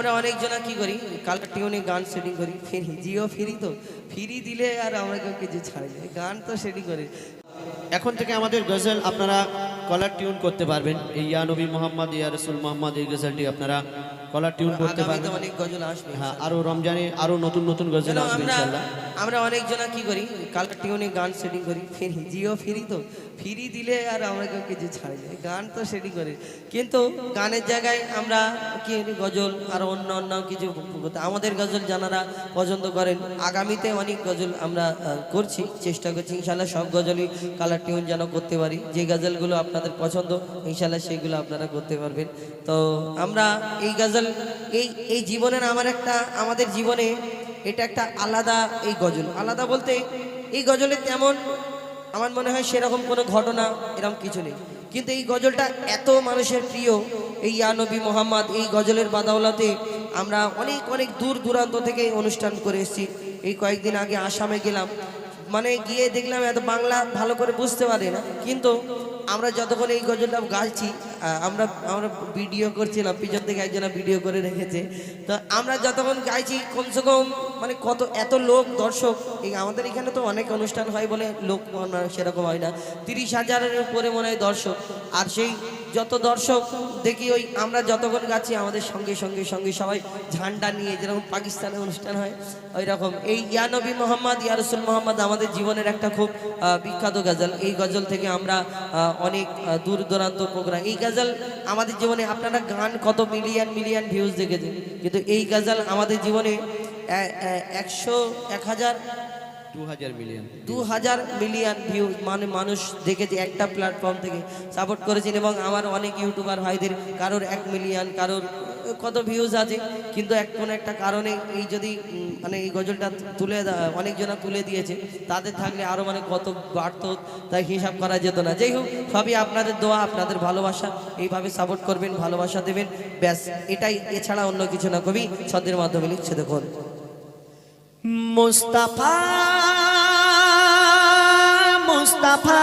আমরা অনেকজনা কি করি? কালার টিউনে গান সেটিং করি। ফিরি, জিও ফিরি তো। ফিরি দিলে আর আমরা কেউ কিছু ছাড়ি গান তো সেটিং করি। এখন থেকে আমাদের গজল আপনারা কলার টিউন করতে পারবেন। এই ইয়া নবী মোহাম্মদ, ইয়া রসুল মোহাম্মদ, এই গজলটি আপনারা কলার টিউন করতে পারবেন অনেক গজল আসবে হ্যাঁ আরও রমজানে আরও নতুন নতুন গজল আসবে আমরা ইনশাল্লাহ। আমরা অনেকজনা কি করি? কালার টিউনে গান সেটিং করি ফ্রি জিও ফ্রি তো। ফ্রি দিলে আর আমরা কেউ কিছু ছাড়ি না। গান তো সেটিং করি। কিন্তু গানের জায়গায় আমরা কি গজল আর অন্য অন্য কিছু আমাদের গজল জানারা পছন্দ করেন আগামীতে অনেক গজল আমরা করছি চেষ্টা করছি ইনশাল্লাহ সব গজলই কালার টিউন যেন করতে পারি। যে গজলগুলো আপনাদের পছন্দ ইনশাল্লাহ সেগুলো আপনারা করতে পারবেন। তো আমরা এই গজল এই এই জীবনের আমার একটা, আমাদের জীবনে এটা একটা আলাদা এই গজল। আলাদা বলতে এই গজলে তেমন আমার মনে হয় সেরকম কোনো ঘটনা এরকম কিছু নেই। কিন্তু এই গজলটা এত মানুষের প্রিয়, এই ইয়ানবী মোহাম্মদ, এই গজলের বাদাওলাতে আমরা অনেক অনেক দূর দূরান্ত থেকে অনুষ্ঠান করে এসেছি। এই কয়েকদিন আগে আসামে গেলাম। মানে গিয়ে দেখলাম এত বাংলা ভালো করে বুঝতে পারে না। কিন্তু আমরা যতক্ষণ এই গজলটা গাইছি আমরা আমরা ভিডিও করছিলাম, পিছন থেকে একজনা ভিডিও করে রেখেছে। তো আমরা যতক্ষণ গাইছি, কমসে কম মানে কত, এত লোক, দর্শক আমাদের এখানে তো অনেক অনুষ্ঠান হয় বলে লোক সেরকম হয় না। তিরিশ হাজারের উপরে মনে হয় দর্শক। আর সেই যত দর্শক, দেখি ওই আমরা যতক্ষণ গাচ্ছি, আমাদের সঙ্গে সঙ্গে সঙ্গে সবাই ঝান্ডা নিয়ে যেরকম পাকিস্তানে অনুষ্ঠান হয় ওই রকম এই ইয়ানবী মোহাম্মদ ইয়ারসুল মোহাম্মদ আমাদের জীবনের একটা খুব বিখ্যাত গজল। এই গজল থেকে আমরা অনেক দূর দূরান্ত প্রোগ্রাম এই গজল আমাদের জীবনে আপনারা গান কত মিলিয়ন মিলিয়ন ভিউজ দেখেছেন। কিন্তু এই গাজাল আমাদের জীবনে একশো এক হাজার দু হাজার মিলিয়ন দু হাজার মিলিয়ন ভিউ মানে মানুষ দেখেছে একটা প্ল্যাটফর্ম থেকে সাপোর্ট করেছেন এবং আমার অনেক ইউটিউবার ভাইদের কারোর এক মিলিয়ন কারোর কত ভিউজ আছে, কিন্তু এক কোনো একটা কারণে এই যদি মানে এই গজলটা তুলে অনেকজনা তুলে দিয়েছে, তাদের থাকলে আরও মানে কত বাড়ত, তাই হিসাব করা যেত না। যাই হোক, সবই আপনাদের দোয়া, আপনাদের ভালোবাসা, এইভাবে সাপোর্ট করবেন, ভালোবাসা দেবেন, ব্যাস, এটাই। এছাড়া অন্য কিছু না, কবি ছদের মাধ্যমে লিখছে দেখুন। মুস্তাফা মুস্তাফা।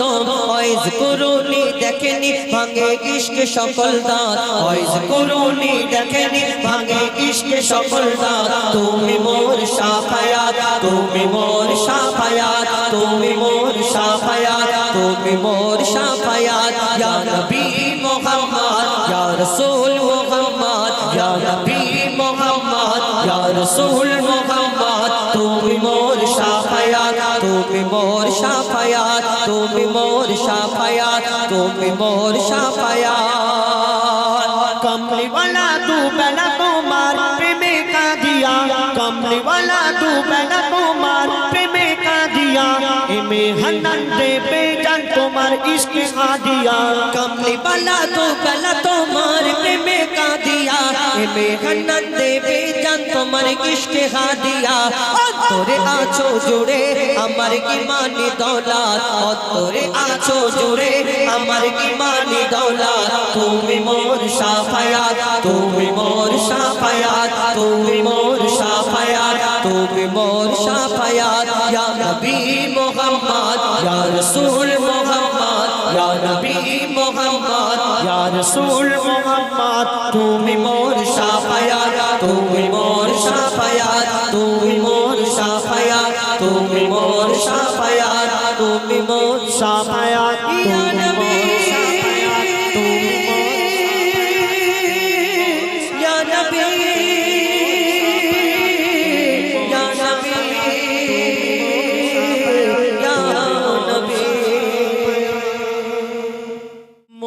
কদম ওয়াইজ করুনি দেখেনি, ভাঙে ইশকে সকল দাঁত। ওয়াইজ করুনি দেখেনি, ভাঙে ইশকে সকল দাঁত। তুমি মোর সাফায়াত, তুমি মোর সাফায়াত, তুমি মোর সাফায়াত, তুমি মোর সাফায়াত। ইয়া নবী মোহাম্মদ, ইয়া রাসূল মোহাম্মদ, ইয়া নবী মোহাম্মদ, ইয়া রাসূল মোহাম্মদ। তুমি মোর সাফায়াত, তুমি মোর تم مور شاپایا تم مور شاپایا کملی والا تو پہلا تو مار پری میں کا دیا۔ کملی والا تو بہ ن تمارے میں کا دیا۔ ان میں ہنندے پیجن تو مر کش کے ہادیا کملی والا تو پلا تو مار پری میں کا دیا۔ অন্তরে আছো জোরে আমার কি মানি দৌলাত? অন্তরে আছো জোরে আমার কি মানি দৌলাত? তুমি মোর সাফায়াত, তুমি মোর সাফায়াত, তুমি মোর সাফায়াত, তুমি মোর সাফায়াত। ইয়া নবী মোহাম্মদ, ইয়া রাসূল মোহাম্মদ یا نبی محمد یا رسول محمد তুমি মোর শাফায়াত তুমি মোর শাফায়াত তুমি মোর শাফায়াত তুমি মোর শাফায়াত তুমি মোর শাফায়াত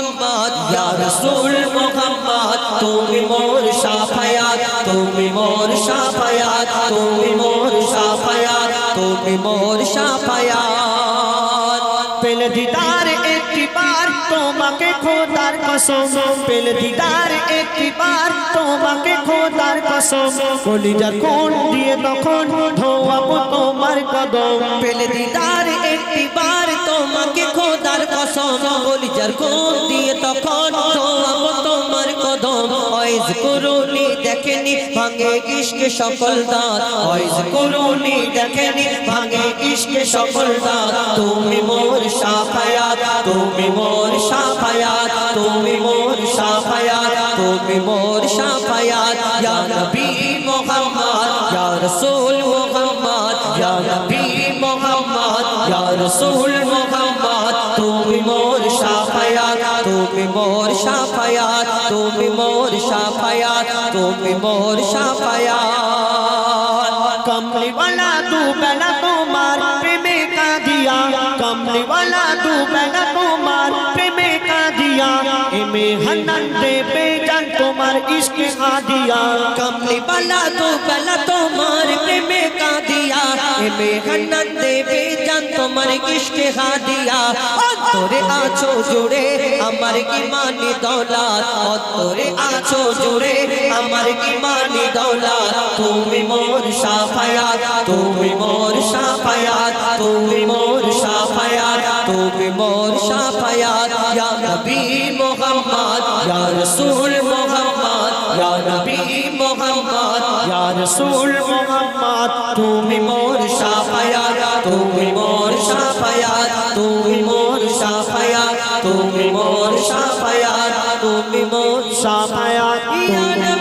মোহাম্মদ, ইয়া রাসূল মোহাম্মদ, তুমি মোর সাফায়াত, তুমি মোর সাফায়াত, তুমি মোর সাফায়াত, তুমি মোর সাফায়াত। পেলে দিদার বার তোমাকে খোদার কসম, পেলে দিদার একটি বার তোমাকে খোদার কসম কলিজার কোন দিয়ে তখন ধোয়াবো তোমার কদম। পেলে দিদার একটি বার তোমাকে কসম কলিজার কোন দিয়ে তখন তোমার কদম। অয়েজ করুনি দেখেনি, ভাঙে ইশকে সকল দাঁত। অয়েজ করুনি দেখেনি, ভাঙে ইশকে সকল দাঁত। তুমি মোর সাফায়াত, তুমি মোর সাফায়াত, তুমি মোর সাফায়াত, তুমি মোর সাফায়াত। ইয়া নবী মোহাম্মদ, ইয়া রাসূল মোহাম্মদ, ইয়া নবী মোহাম্মদ, ইয়া রাসূল মোহাম্মদ, তুমি মোর তুমি মোর সাফায়াত তুমি মোর সাফায়াত তুমি মোর সাফায়াত কমলি वाला तू बेला তোমার প্রেমে কাঁদিয়া কমলি वाला तू बेला তোমার প্রেমে কাঁদিয়া میں ہنندے بے جان تمہار عشق دیا۔ کملی بلا تو بلا تمہار میں کا دیا۔ میں ہنندے بے جان تمہار عشق دیا۔ অন্তরে আছো জুড়ে আমার কি মানি দৌলাত অন্তরে আছো জুড়ে আমার কি মানি দৌলাত তুমি মোর সাফায়াত তুমি مور সাফায়াত তুমি মোর সাফায়াত তুমি مور সাফায়াত یا نبی یا نبی محمد یا رسول محمد তুমি মোর শাফায়াত তুমি মোর শাফায়াত তুমি মোর শাফায়াত তুমি মোর শাফায়াত তুমি মোর শাফায়াত